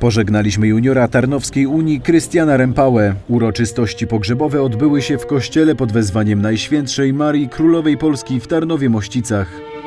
Pożegnaliśmy juniora Tarnowskiej Unii Krystiana Rempałę. Uroczystości pogrzebowe odbyły się w kościele pod wezwaniem Najświętszej Marii Królowej Polski w Tarnowie Mościcach.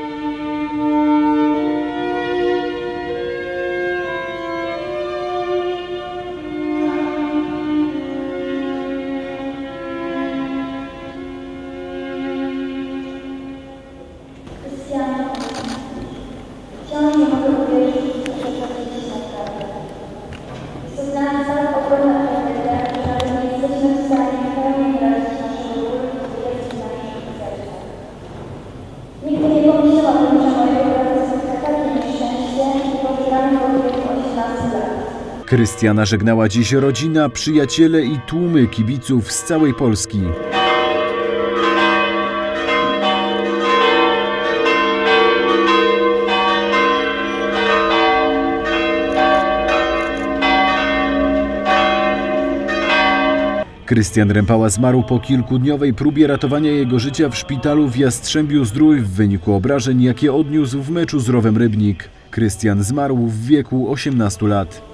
Krystiana żegnała dziś rodzina, przyjaciele i tłumy kibiców z całej Polski. Krystian Rempała zmarł po kilkudniowej próbie ratowania jego życia w szpitalu w Jastrzębiu Zdrój w wyniku obrażeń, jakie odniósł w meczu z Rowem Rybnik. Krystian zmarł w wieku 18 lat.